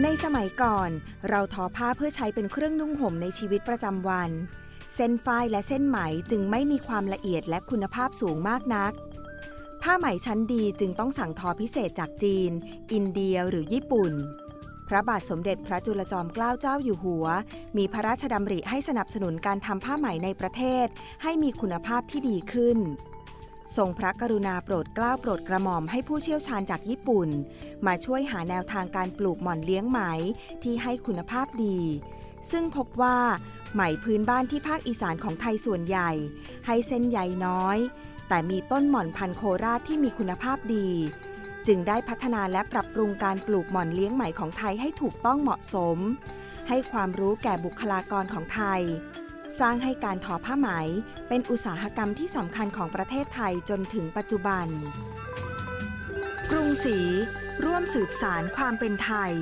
ในสมัยก่อน เราทอผ้าเพื่อใช้เป็นเครื่องนุ่งห่มในชีวิตประจำวัน เส้นฝ้ายและเส้นไหมจึงไม่มีความละเอียดและคุณภาพสูงมากนัก ผ้าไหมชั้นดีจึงต้องสั่งทอพิเศษจากจีน อินเดียหรือญี่ปุ่น พระบาทสมเด็จพระจุลจอมเกล้าเจ้าอยู่หัว มีพระราชดำริให้สนับสนุนการทำผ้าไหมในประเทศ ให้มีคุณภาพที่ดีขึ้น ทรงพระกรุณาโปรดเกล้าโปรดกระหม่อมให้ผู้เชี่ยวชาญจากญี่ปุ่น มาช่วยหาแนวทางการปลูกหม่อนเลี้ยงไหมที่ให้คุณภาพดี ซึ่งพบว่าไหมพื้นบ้านที่ภาคอีสานของไทยส่วนใหญ่ ให้เส้นใยน้อย แต่มีต้นหม่อนพันโคราชที่มีคุณภาพดี จึงได้พัฒนาและปรับปรุงการปลูกหม่อนเลี้ยงไหมของไทยให้ถูกต้องเหมาะสม ให้ความรู้แก่บุคลากรของไทย สร้างให้การทอผ้าไหม เป็นอุตสาหกรรมที่สำคัญของประเทศไทยจนถึงปัจจุบัน กรุงศรีร่วมสืบสารความเป็นไทย